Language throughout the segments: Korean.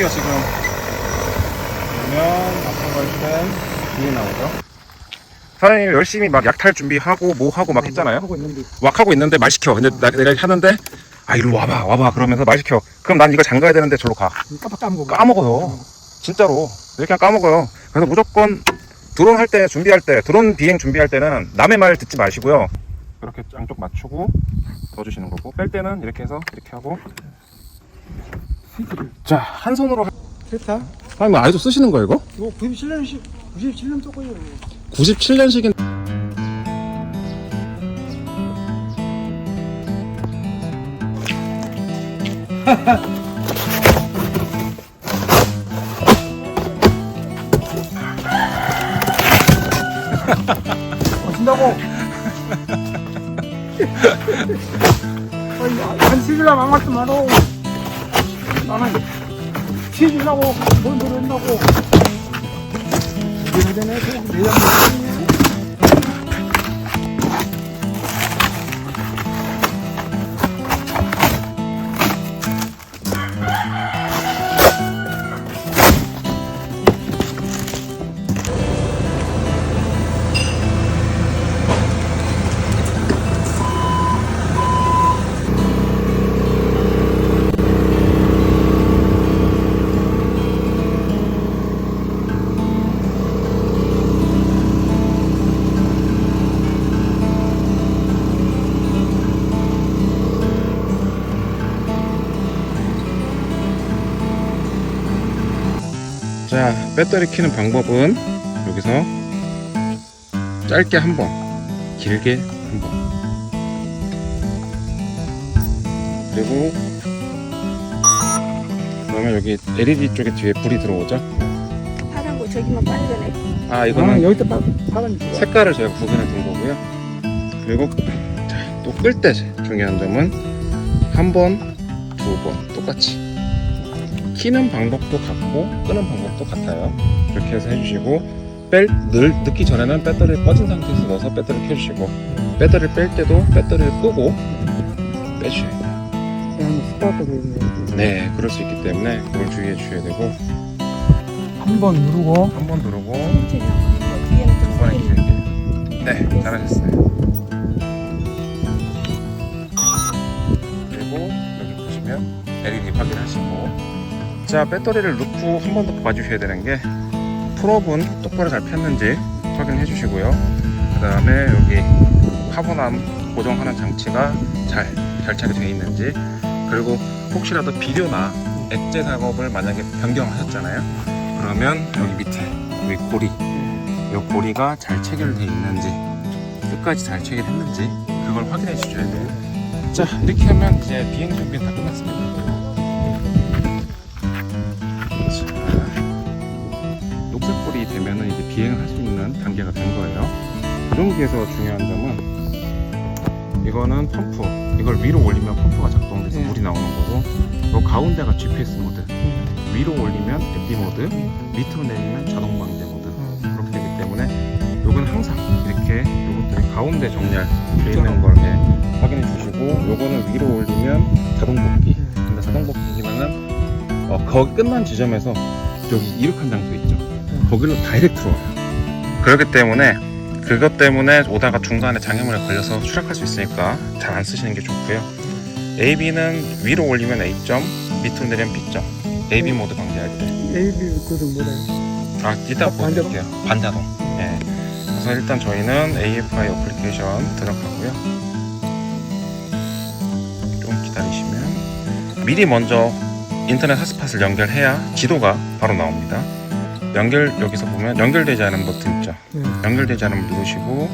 볼게요 지금. 그러면 앞으로 갈땐 뒤에 나오죠. 사장님이 열심히 막 약탈 준비하고 뭐 하고 막 했잖아요. 하고 있는데. 막 하고 있는데 말 시켜. 근데 나, 내가 하는데 아 이리로 와봐 와봐 그러면서 말 시켜. 그럼 난 이거 잠가야 되는데 절로 가. 깜빡 까먹고 까먹어요. 진짜로. 이렇게 까먹어요? 그래서 무조건 드론 할 때 준비할 때 드론 비행 준비할 때는 남의 말 듣지 마시고요. 이렇게 양쪽 맞추고 넣어주시는 거고. 뺄 때는 이렇게 해서 이렇게 하고 자 한 손으로 됐다. 사장님 아직도 쓰시는 거예요 이거? 이거 97년식 97년 조건이에요 97년식인 어신다고. 아니 안안 말씀 말어 나는 치질라고 뭔 소리 한다고. 이래야 되네 내장 자 배터리 키는 방법은 여기서 짧게 한 번 길게 한 번. 그리고 그러면 여기 LED 쪽에 뒤에 불이 들어오죠? 파란 거 저기만 빨간애. 아 이거는 봐 사람이 좋아 색깔을 저희가 구분해 둔 거고요. 그리고 또 끌 때 중요한 점은 한 번, 두 번 똑같이 키는 방법도 같고 끄는 방법도 같아요. 이렇게 해서 해주시고 뺄, 늘, 넣기 전에는 배터리를 꺼진 상태에서 넣어서 배터리를 켜주시고 배터리를 뺄 때도 배터리를 끄고 빼주셔야 돼요. 네 그럴 수 있기 때문에 그걸 주의해 주셔야 되고. 한 번 누르고. 한 번 누르고. 하고 뒤에는 좀두 번에. 길게 네 잘하셨어요. 그리고 여기 보시면 LED 확인하시고 자 배터리를 넣고 한 번 더 봐주셔야 되는 게 풀업은 똑바로 잘 폈는지 확인해 주시고요. 그 다음에 여기 카본암 고정하는 장치가 잘 결착이 되어 있는지 그리고 혹시라도 비료나 액제 작업을 만약에 변경하셨잖아요. 그러면 여기 밑에 여기 고리 이 고리가 잘 체결되어 있는지 끝까지 잘 체결했는지 그걸 확인해 주셔야 돼요. 자 이렇게 하면 이제 비행 준비 다 끝났습니다 되면은 이제 비행을 할수 있는 단계가 된 거예요. 조종기에서 중요한 점은 이거는 펌프 이걸 위로 올리면 펌프가 작동돼서 네. 물이 나오는 거고 요 가운데가 GPS 모드. 위로 올리면 FD 모드 밑으로 내리면 자동 방제 모드. 그렇게 되기 때문에 요건 항상 이렇게 요것들이 가운데 정렬되어 있는 걸 예, 확인해 주시고 요거는 위로 올리면 자동 복귀. 근데 자동 복귀 기능은 어, 거기 끝난 지점에서 여기 이륙한 장소 있죠 거기로 다이렉트로 와요. 그렇기 때문에 그것 때문에 오다가 중간에 장애물에 걸려서 추락할 수 있으니까 잘 안 쓰시는 게 좋고요. AB는 위로 올리면 A점 밑으로 내리면 B점. AB 모드 방지할 때 AB 그도 뭐래 아 이따 아? 보여드릴게요. 반자동. 예 그래서 일단 저희는 AFI 어플리케이션 들어가고요. 좀 기다리시면 미리 먼저 인터넷 핫스팟을 연결해야 지도가 바로 나옵니다 연결 여기서 보면 연결되지 않은 버튼 있죠? 네. 연결되지 않으면 누르시고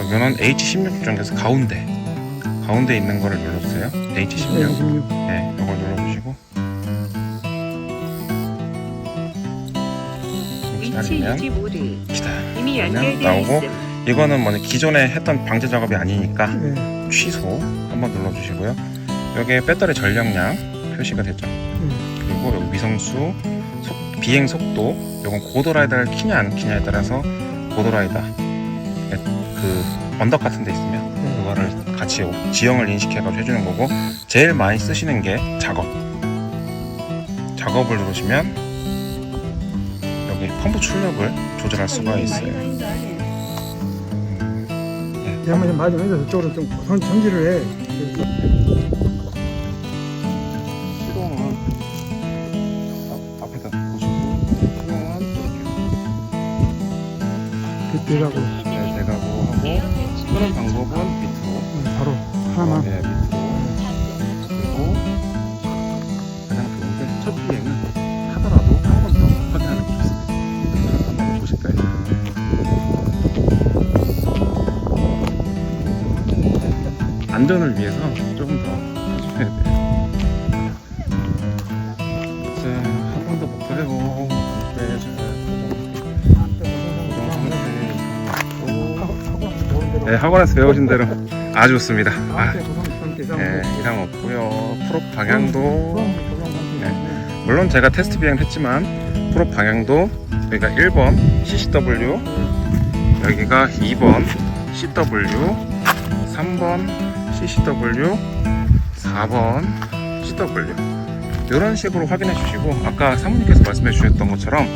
여기는 H16 중에서 가운데 가운데 있는 거를 눌러주세요. H16. 16 네, 이걸 눌러주시고. 기다리면 연결되어 나오고 있음. 이거는 뭐냐 기존에 했던 방제 작업이 아니니까 네. 취소 한번 눌러주시고요. 여기에 배터리 전력량 표시가 되죠? 그리고 여기 위성수 속- 비행 속도 요건 고도라이다를 키냐 안 키냐에 따라서 고도라이다 그 언덕 같은 데 있으면 그거를 같이 지형을 인식해가지고 해주는 거고 제일 많이 쓰시는 게 작업 작업을 누르시면 여기 펌프 출력을 조절할 수가 있어요. 내가 좀 맞으면 해서 저쪽으로 좀 정- 정지를 해. 그때라고 네, 대가고 하고 끄는 방법은 밑으로 바로 하나만. 네, 밑으로 그리고 가장 좋은 게 첫 비행은 하더라도 한 번 더 확인하는 게 좋습니다. 한번 보실까요? 안전을 위해서 조금 더 네, 학원에서 배우신 대로 아주 좋습니다. 아, 네, 이상 없고요. 프로 방향도 네. 물론 제가 테스트 비행을 했지만 프로 방향도 여기가 1번 CCW 여기가 2번 CW 3번 CCW 4번 CW 이런 식으로 확인해 주시고 아까 사모님께서 말씀해 주셨던 것처럼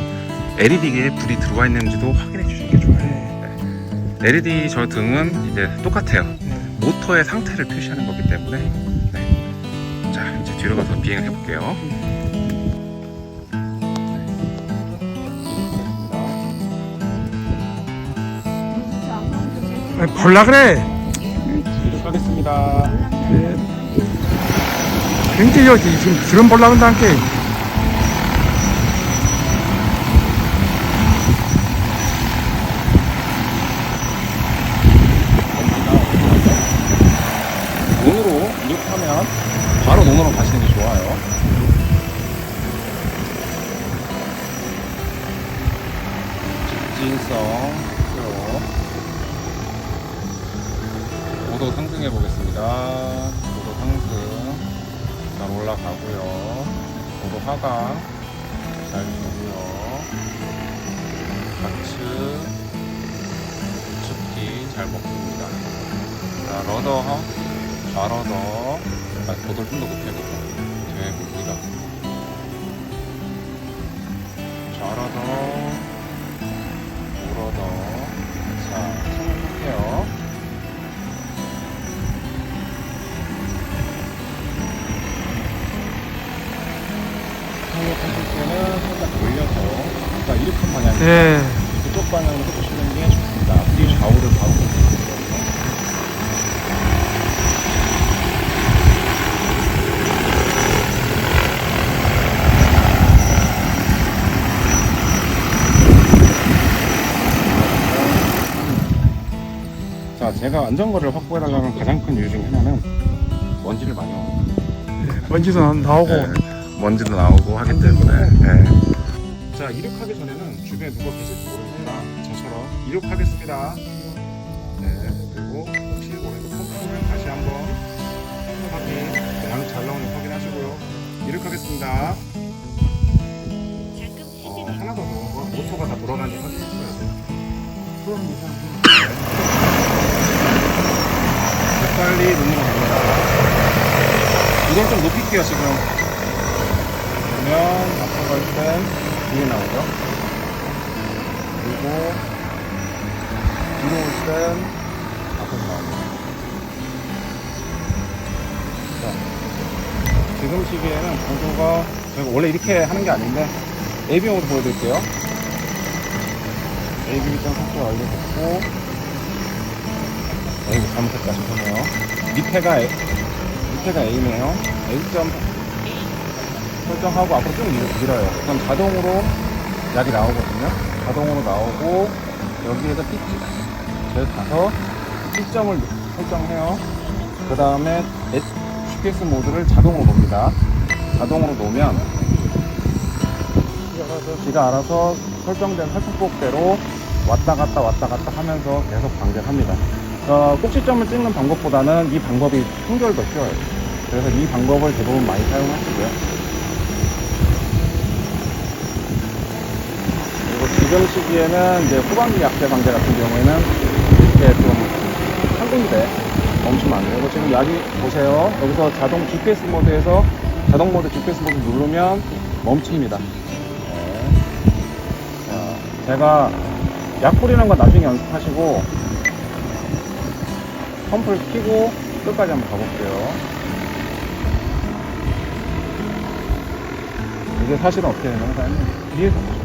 LED에 불이 들어와 있는지도 확인해 주시는 게 좋아요 네. LED 저 등은 이제 똑같아요 모터의 상태를 표시하는 거기 때문에 네. 자 이제 뒤로 가서 비행을 해볼게요 볼라 그래. 하겠습니다 굉장히 여기 지금 드럼 볼라 그런다 함께. 논으로 이륙하면 바로 논으로 가시는 게 좋아요. 직 진성 프로 고도 상승해 보겠습니다. 고도 상승 잘 올라가고요. 고도 하강 잘 되고요. 좌측 측기 잘 먹습니다. 자, 러더 좌러더 아, 고도를 좀더 높여보고 뒤에 물기가 좌러더 하실 때는 살짝 돌려서 아까 이륙한 방향 예. 그쪽 방향으로 해주시는 게 좋습니다 앞뒤 좌우를 바로 자, 제가 안전거리를 확보해달라는 가장 큰 이유 중에 하나는 먼지를 많이 나옵니다. 먼지도 나- 나오고. 네, 먼지도 나오고 하기 때문에. 네. 자, 이륙하기 전에는 주변에 누가 계실지 모르니까 저처럼 이륙하겠습니다. 네, 그리고 혹시 오른쪽 펌프를 다시 한번 확인, 양잘 나오는지 확인하시고요. 이륙하겠습니다. 어, 하나 더 넣은 거, 모터가 다 돌아가는지 확인해줘야 돼요. 그럼 이상. 빨리 눈으로 갑니다. 이건 좀 높일게요, 지금. 그러면 앞으로 갈땐 뒤에 나오죠. 그리고 뒤로 올땐 앞으로 나오고. 자, 지금 시기에는 고도가 제가 원래 이렇게 하는 게 아닌데 AB용으로 보여드릴게요. AB 일단 속도 알려줬고 에이 잘못했다 죄송해요 밑에가 A, 밑에가 A네요 A점 설정하고 앞으로 쭉 밀- 밀어요. 그럼 자동으로 약이 나오거든요. 자동으로 나오고 여기에서 P 저기 가서 P점을 설정해요. 그 다음에 GPS 모드를 자동으로 놉니다. 자동으로 놓으면 지가 알아서 설정된 설정법대로 왔다 갔다 왔다 갔다 하면서 계속 방전합니다. 어, 꼭지점을 찍는 방법보다는 이 방법이 한결 더 쉬워요. 그래서 이 방법을 대부분 많이 사용하시고요. 그리고 지금 시기에는 이제 후반기 약제 방제 같은 경우에는 이렇게 좀 한 군데 멈추면 안 되고 지금 여기 보세요. 여기서 자동 GPS 모드에서 자동 모드 GPS 모드 누르면 멈춥니다. 네. 자, 제가 약 뿌리는 건 나중에 연습하시고 펌프를 켜고 끝까지 한번 가볼게요. 이게 사실은 어떻게 사장님 뒤에서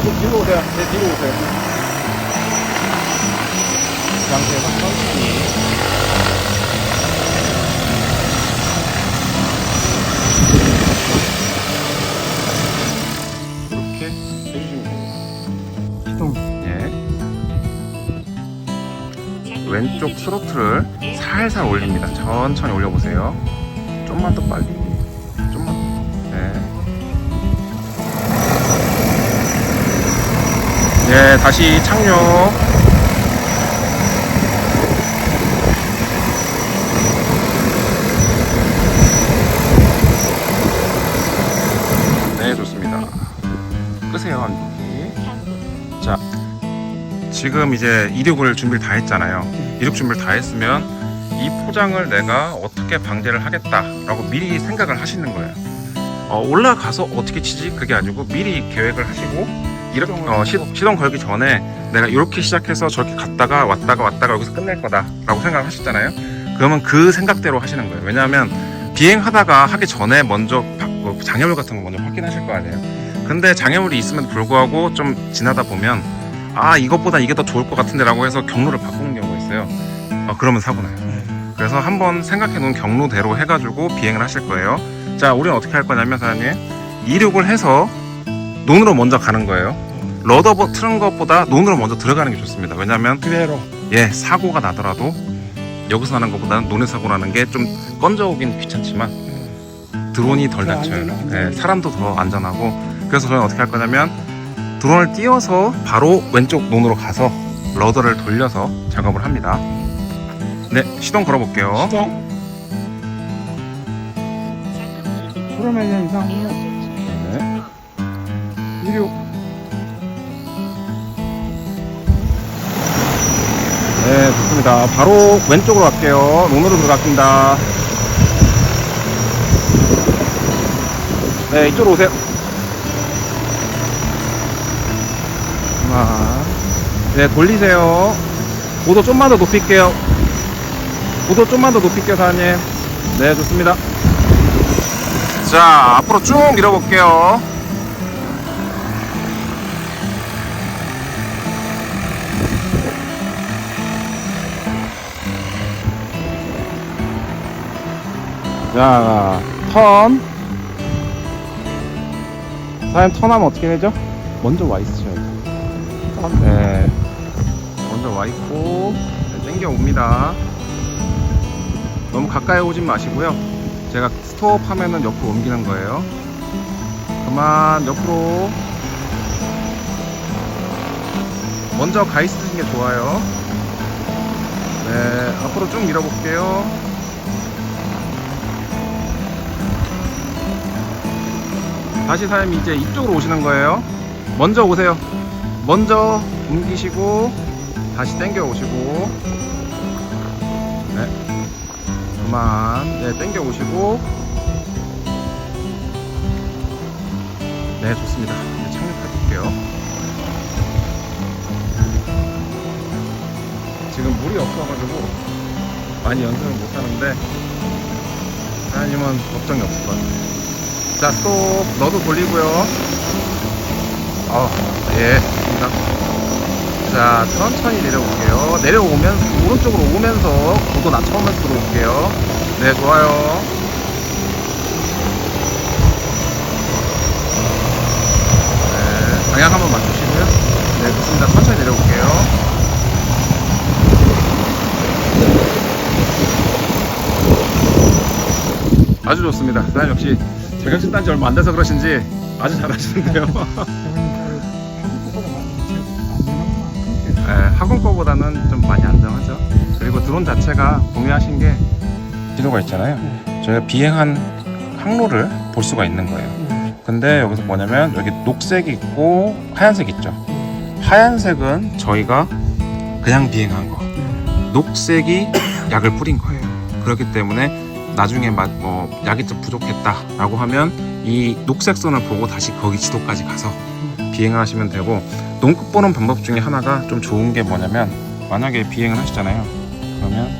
뒤로, 뒤로 오세요. 네, 뒤로 오세요. 이 상태에서 천천히 이렇게 해주시면 돼요. 시동. 예. 왼쪽 스로틀을 살살 올립니다. 천천히 올려보세요. 좀만 더 빨리. 예, 다시 착륙. 네, 좋습니다. 끄세요, 안쪽이. 자, 지금 이제 이륙을 준비를 다 했잖아요. 이륙 준비를 다 했으면 이 포장을 내가 어떻게 방제를 하겠다라고 미리 생각을 하시는 거예요. 어, 올라가서 어떻게 치지? 그게 아니고 미리 계획을 하시고 이렇게 어, 시, 시동 걸기 전에 내가 이렇게 시작해서 저렇게 갔다가 왔다가 왔다가 여기서 끝낼 거다라고 생각을 하셨잖아요. 그러면 그 생각대로 하시는 거예요. 왜냐하면 비행하다가 하기 전에 먼저 바- 뭐 장애물 같은 거 먼저 확인하실 거 아니에요. 근데 장애물이 있음에도 불구하고 좀 지나다 보면 아 이것보다 이게 더 좋을 것 같은데라고 해서 경로를 바꾸는 경우가 있어요. 어, 그러면 사고 나요. 그래서 한번 생각해 놓은 경로대로 해가지고 비행을 하실 거예요. 자, 우리는 어떻게 할 거냐면 사장님 이륙을 해서 논으로 먼저 가는 거예요. 러더 버 틀은 것보다 논으로 먼저 들어가는 게 좋습니다. 왜냐하면 그대로. 예 사고가 나더라도 여기서 나는 것보다는 논에 사고 나는 게 좀 건져오긴 귀찮지만 드론이 덜더 다쳐요. 예, 사람도 더 안전하고 그래서 저는 어떻게 할 거냐면 드론을 띄워서 바로 왼쪽 논으로 가서 러더를 돌려서 작업을 합니다. 네, 시동 걸어볼게요. 시동. 그러면 이상으로 네. 이륙. 네, 좋습니다. 바로 왼쪽으로 갈게요. 논으로 들어갔습니다. 네, 이쪽으로 오세요. 하나. 네, 돌리세요. 고도 좀만 더 높일게요. 고도 좀만 더 높일게요, 사장님. 네, 좋습니다. 자, 앞으로 쭉 밀어볼게요. 자, 턴. 사장님 턴하면 어떻게 되죠? 먼저 와 있으셔야죠. 네. 먼저 와 있고, 네, 땡겨 옵니다. 너무 가까이 오진 마시고요. 제가 스톱 하면은 옆으로 옮기는 거예요. 그만 옆으로. 먼저 가 있으시는 게 좋아요. 네, 앞으로 쭉 밀어볼게요. 다시 사장님 이제 이쪽으로 오시는 거예요. 먼저 오세요. 먼저 옮기시고 다시 당겨 오시고 네 그만 네 당겨 오시고 네 좋습니다. 착륙해 볼게요. 지금 물이 없어가지고 많이 연습을 못 하는데 사장님은 걱정이 없을 것 같아요. 자또 너도 돌리고요. 어예 좋습니다. 자 천천히 내려올게요. 내려오면서 오른쪽으로 오면서 고도 낮춰오면서 들어올게요. 네 좋아요. 네 방향 한번 맞추시고요. 네 좋습니다. 천천히 내려올게요. 아주 좋습니다. 그 사장님 역시 자격증 딴지 얼마 안 돼서 그러신지 아주 잘하시는데요. 네, 학원 거보다는 좀 많이 안정하죠. 그리고 드론 자체가 동의하신 게 지도가 있잖아요. 저희가 비행한 항로를 볼 수가 있는 거예요. 근데 여기서 뭐냐면 여기 녹색이 있고 하얀색 있죠. 하얀색은 저희가 그냥 비행한 거. 녹색이 약을 뿌린 거예요. 그렇기 때문에 나중에 마- 뭐 약이 좀 부족했다라고 하면 이 녹색 선을 보고 다시 거기 지도까지 가서 비행하시면 되고 농급 보는 방법 중에 하나가 좀 좋은 게 뭐냐면 만약에 비행을 하시잖아요. 그러면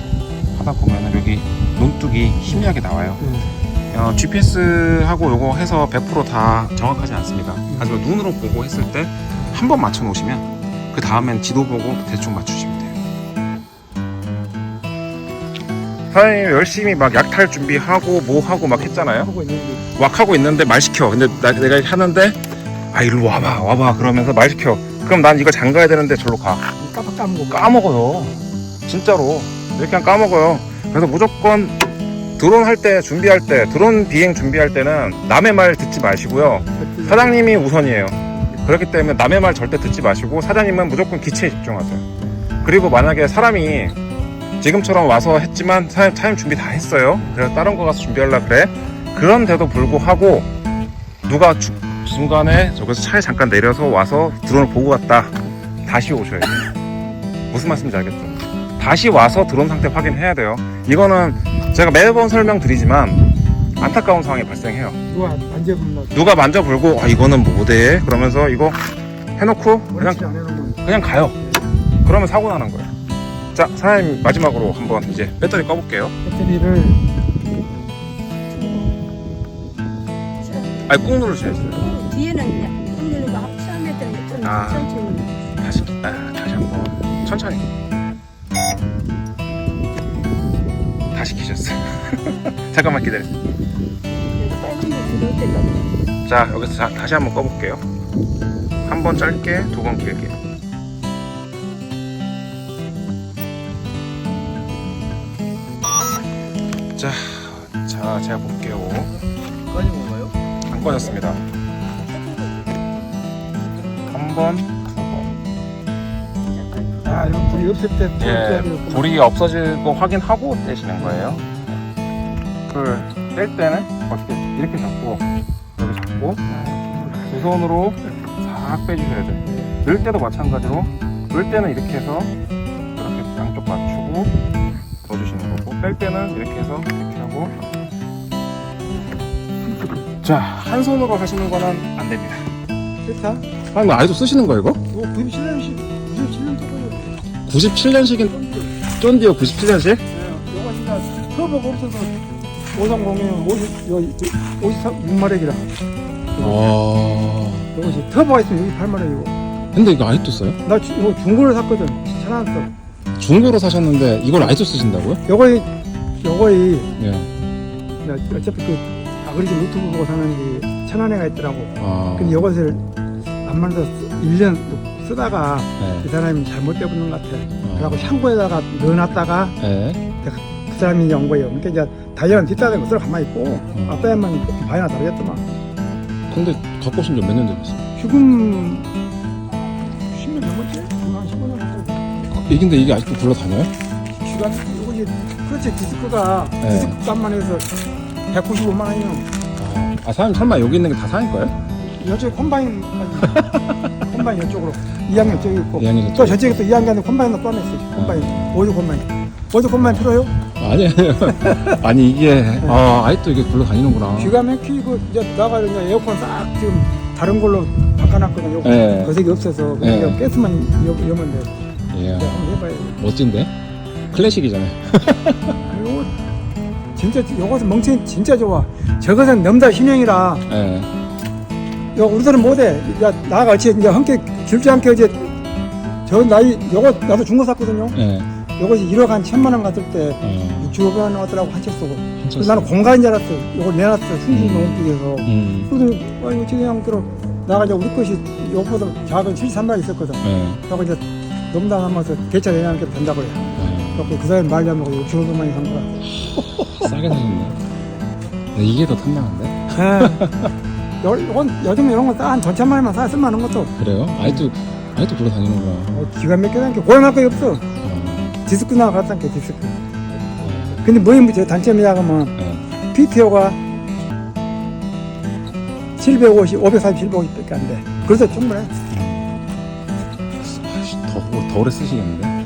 하다 보면은 여기 논뚝이 희미하게 나와요. 어, GPS하고 요거 해서 100%다 정확하지 않습니다. 하지만 눈으로 보고 했을 때 한 번 맞춰 놓으시면 그 다음엔 지도 보고 대충 맞추시면 사장님 열심히 막 약탈 준비하고 뭐 하고 막 했잖아요. 하고 있는데 막 하고 있는데 말 시켜. 근데 나, 내가 하는데 아 일로 와봐 와봐 그러면서 말 시켜. 그럼 난 이거 잠가야 되는데 절로 가. 깜빡 까먹고 까먹어요. 진짜로 이렇게 그냥 까먹어요. 그래서 무조건 드론 할 때 준비할 때 드론 비행 준비할 때는 남의 말 듣지 마시고요. 사장님이 우선이에요. 그렇기 때문에 남의 말 절대 듣지 마시고 사장님은 무조건 기체에 집중하세요. 그리고 만약에 사람이 지금처럼 와서 했지만 사장님, 사장님 준비 다 했어요. 그래서 다른 거 가서 준비하려 그래. 그런데도 불구하고 누가 주- 중간에 저기서 차에 잠깐 내려서 와서 드론을 보고 갔다. 다시 오셔야 돼요. 무슨 말씀인지 알겠죠? 다시 와서 드론 상태 확인해야 돼요. 이거는 제가 매번 설명드리지만 안타까운 상황이 발생해요. 누가 만져보면 누가 만져볼고 아 이거는 뭐대 그러면서 이거 해놓고 그냥 그냥 가요. 그러면 사고 나는 거예요. 자 사장님 마지막으로 한번 이제 배터리 꺼볼게요. 배터리를 아니 꾹 누르셔야죠. 뒤에는 약 흔들리고 앞 처음에 때는 좀 아. 천천히. 다시 아, 다시 한번 천천히. 다시 키셨어요. 잠깐만 기다려. 들어올 때까지. 자 여기서 자, 다시 한번 꺼볼게요. 한 번 짧게, 두 번 길게. 자, 자 제가 볼게요. 꺼진 건가요? 안 꺼졌습니다. 한 번, 두 번. 아 이거 불이 없을 때 예, 불이 거 확인하고 떼시는 거예요. 불뗄 때는 어떻게 이렇게 잡고 여기 잡고 두 손으로 싹 빼주셔야 돼요. 넣을 때도 마찬가지로 넣을 때는 이렇게 해서 때는 이렇게 해서 이렇게 하고 자 한 손으로 하시는 거는 안 됩니다. 됐다. 아, 아직도 쓰시는 거예요 이거? 이거 97년식 97년 거예요 97년식인 쫀디어 97년식? 이거 진짜 터보가 없어서 530이면 50, 요 56마력이라 아 이것이 터보가 있으면 68마력이고 근데 이거 아직도 써요? 나 주- 이거 중고를 샀거든 천안서 중고로 사셨는데 이걸 아직도 쓰신다고요? 요거이 요거이 예. 나 어차피 그 아그리즘 유튜브 보고 사는데 천안에가 있더라고 아. 근데 이것을 안 만들어서 1년 쓰다가 네. 그 사람이 잘못 돼버린 것 같아 그래갖고 향고에다가 넣어놨다가 네. 그 사람이 온 거예요 그러니까 이제 다이아는 뒷다리가 그대로 가만히 있고 음. 앞에만 바이나 다르겠더만 근데 갖고 오신 지몇년 되셨어요? 지금 10년 넘었지? 한 15년 넘었지 이긴데 이게 아직도 굴러다녀요? 주간 그렇지 디스크가 네. 디스크 값만 해서 195만 원이면 아, 아 사장님 설마 여기 있는 게다 거예요? 이쪽에 콤바인 콤바인 이쪽으로 2학년 저기 있고 이왕에서 또 저쪽에 또 2학년 콤바인도 또 하나 있어요 콤바인 오주 콤바인 오주 콤바인 필요해요? 아니에요. 아니 이게 아 아직도 이게 굴러다니는구나. 기가 막히고 이제 나가 이제 에어컨 싹 지금 다른 걸로 바꿔놨거든 요 네. 거색이 없어서 네. 그냥 가스만 여- 여면 돼 예. 한번 해봐야 돼 멋진데? 클래식이잖아요. 그리고 진짜 요것은 멍청이 진짜 좋아 저것은 넘다 신형이라 예. 요 우리들은 못해 야 나가 어찌 이제 함께 길지 않게 이제 저 나이 요거 나도 중고 샀거든요 예. 요것이 1억 한 천만 원 갔을 때 어. 6억 원 하더라고 한채 쓰고 나는 공간인 줄 알았어 요거 내놨어 음. 승진 농업국에서 음. 그래서 아 이거 그냥 그럼 나가 이제 우리 것이 요보다 작은 73마리 있었거든. 네. 그래서 이제 농담하면서 개차 내냐는 게 된다고 그래. 네. 그래서 그 사람이 말려 먹고 6천 원만이 산 거야. 싸게 사셨네. 네, 이게 더 탐나는데? 예. 요, 요건 요즘 이런 거한 전천만이만 사으면 하는 것도 그래요? 아직도 아직도 보러 다니는구나. 어, 기가 막히다는 게 고용할 거이 없어. 어. 디스크 나갔다는 게 디스크. 근데 뭐의 문제 단점이야 그러면 네. PTO가 750, 540, 750밖에 안 돼. 그래서 충분해. 아씨, 더, 더 오래 쓰시겠는데?